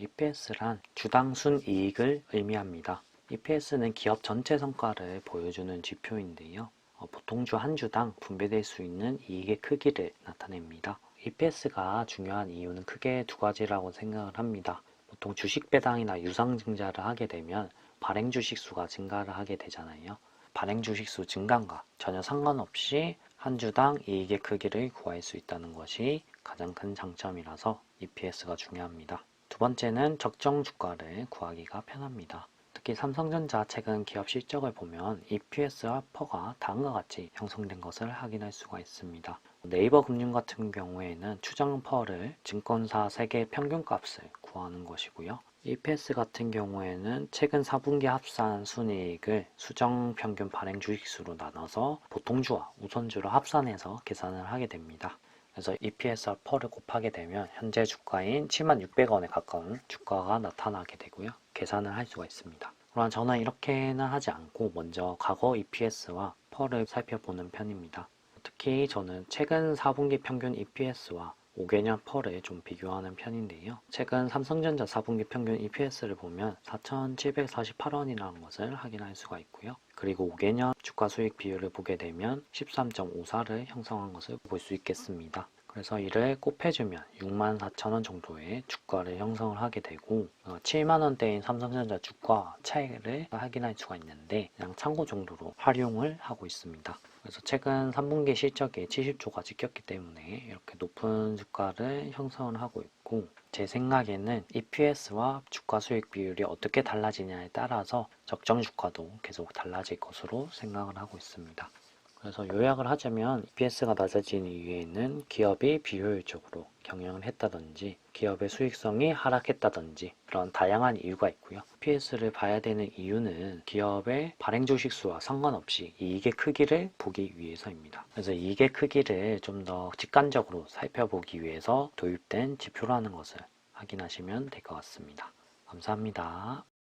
EPS란 주당 순 이익을 의미합니다. EPS는 기업 전체 성과를 보여주는 지표인데요. 어, 보통 주 한 주당 분배될 수 있는 이익의 크기를 나타냅니다. EPS가 중요한 이유는 크게 두 가지라고 생각을 합니다. 보통 주식 배당이나 유상 증자를 하게 되면 발행 주식 수가 증가를 하게 되잖아요. 발행 주식 수 증가과 전혀 상관없이 한 주당 이익의 크기를 구할 수 있다는 것이 가장 큰 장점이라서 EPS가 중요합니다. 두 번째는 적정 주가를 구하기가 편합니다. 특히 삼성전자 최근 기업 실적을 보면 EPS와 퍼가 다음과 같이 형성된 것을 확인할 수가 있습니다. 네이버 금융 같은 경우에는 추정 퍼를 증권사 세계 평균값을 구하는 것이고요. EPS 같은 경우에는 최근 4분기 합산 순이익을 수정 평균 발행 주식수로 나눠서 보통주와 우선주로 합산해서 계산을 하게 됩니다. 그래서 EPS와 퍼를 곱하게 되면 현재 주가인 76,600원에 가까운 주가가 나타나게 되고요. 계산을 할 수가 있습니다. 그러나 저는 이렇게는 하지 않고 먼저 과거 EPS와 퍼를 살펴보는 편입니다. 특히 저는 최근 4분기 평균 EPS와 5개년 펄을 좀 비교하는 편인데요. 최근 삼성전자 4분기 평균 EPS를 보면 4,748원이라는 것을 확인할 수가 있고요. 그리고 5개년 주가 수익 비율을 보게 되면 13.54를 형성한 것을 볼 수 있겠습니다. 그래서 이를 곱해주면 64,000원 정도의 주가를 형성을 하게 되고 7만원대인 삼성전자 주가 차이를 확인할 수가 있는데 그냥 참고 정도로 활용을 하고 있습니다. 그래서 최근 3분기 실적에 70조가 찍혔기 때문에 이렇게 높은 주가를 형성을 하고 있고 제 생각에는 EPS와 주가 수익 비율이 어떻게 달라지냐에 따라서 적정 주가도 계속 달라질 것으로 생각을 하고 있습니다. 그래서 요약을 하자면 EPS가 낮아진 이유에는 기업이 비효율적으로 경영을 했다든지 기업의 수익성이 하락했다든지 그런 다양한 이유가 있고요. EPS를 봐야 되는 이유는 기업의 발행 주식 수와 상관없이 이익의 크기를 보기 위해서입니다. 그래서 이익의 크기를 좀 더 직관적으로 살펴보기 위해서 도입된 지표라는 것을 확인하시면 될 것 같습니다. 감사합니다.